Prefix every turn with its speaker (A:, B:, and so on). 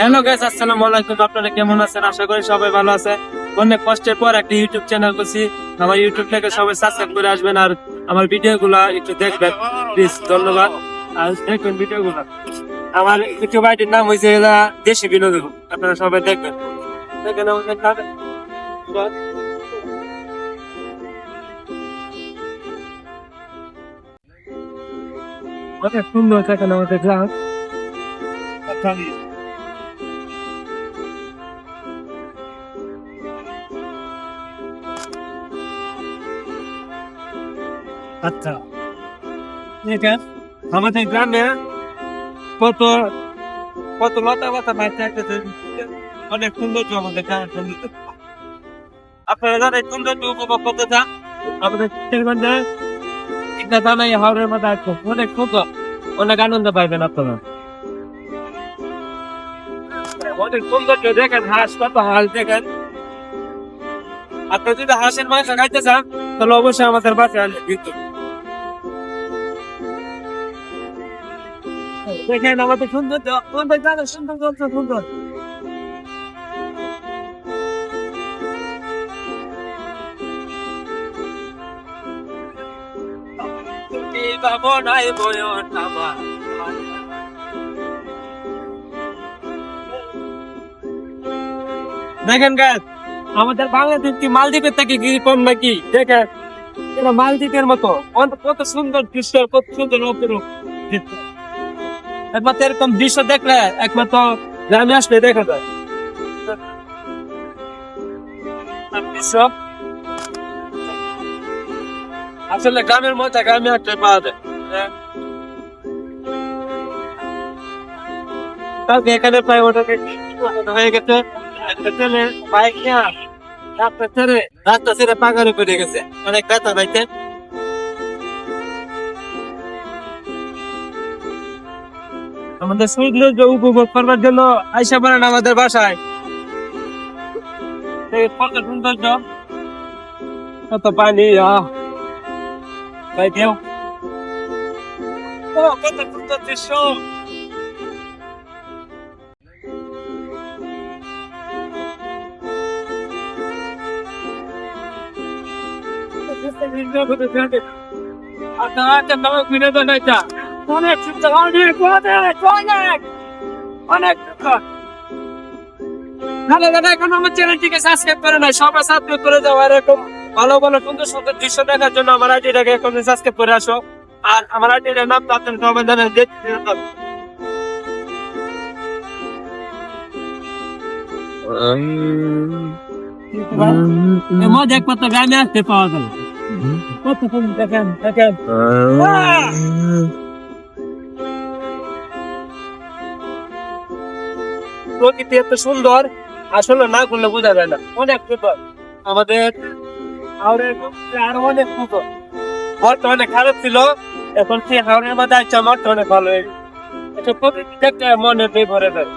A: Hello guys আসসালামু আলাইকুম। আপনারা কেমন আছেন? আশা করি সবাই ভালো আছে। অনেক কষ্টের পর একটা ইউটিউব চ্যানেল করছি আমার ইউটিউব থেকে সবাই সাবস্ক্রাইব করে আসবেন আর আমার ভিডিও গুলা একটু দেখবেন। প্লিজ ধন্যবাদ। আর দেখবেন ভিডিও গুলা আমার ইউটিউব আইডির নাম হয়েছে দেশি বিনোদন। আপনারা সবাই দেখবেন। দেখেন আমাদের নাম- অনেক সুন্দর দেখেন আমাদের গ্রাম। আচ্ছা। দেখেন আমাদের গ্রামে কত কত লতা পাতা মাইতে আছে অনেক সৌন্দর্য আমাদের আপনারা এই সৌন্দর্য উপভোগ করতে চান? আমাদের একটা জানাই হাওড়ের মধ্যে আসব অনেক সুন্দর, অনেক আনন্দ পাইবেন আপনারা। অনেক সৌন্দর্য দেখেন, হাঁস, কত হাঁস দেখেন। আপনারা যদি হাঁসের মাংস খাইতে চান, তাহলে অবশ্যই আমাদের বাসায় কিন্তু দেখেন দেখেন গাছ আমাদের বাংলাদেশ কি মালদ্বীপের থেকে কি কম নাকি? দেখেন মালদ্বীপের মতো। কত সুন্দর দৃশ্য, কত সুন্দর অপরূপ। দৃশ্য। একমাত্র এরকম দৃশ্য দেখলে একমাত্র গ্রামে আসলে দেখা যায়। আসলে গ্রামের মধ্যে গ্রামে একটা পাওয়া যায়। এখানে প্রায় ওটা হয়ে গেছে। রাস্তা ছেড়ে রাস্তা ছেড়ে পাকার উপরে গেছে। অনেক ব্যথা পাইছে। আমাদের সৌন্দর্য উপভোগ করবার জন্য আইসা পড়েন আমাদের বাসায়। সৌন্দর্য, কত পানি ভাই দেও কত সুন্দর দৃশ্য। আচ্ছা নামক বিনোদন এটা। অনেক অনেক অনেক। অনেক অনেক ভালো দাদা এখন আমার চ্যানেলটিকে সাবস্ক্রাইব করে নাই সবাই সাবস্ক্রাইব করে দাও আর এরকম ভালো ভালো সুন্দর সুন্দর দৃশ্য দেখার জন্য আমার আইডিটাকে এখন সাবস্ক্রাইব করে আসো। আর আমার আইডিটার নাম তো আপনার সবাই জানেন মজা একমাত্র গ্রামে আসতে পাওয়া গেল। কত দেখেন দেখেন। প্রকৃতি এত সুন্দর, আসলে না করলে বোঝা যায় না। অনেক সুন্দর। আমাদের হাওড়ের আর অনেক সুন্দর। বর্তমানে খারাপ ছিল, এখন সেই হাওড়ের আসছে আমার অনেক ভালো হয়েছে। এটা প্রকৃতি দেখতে মনে ভরে যায়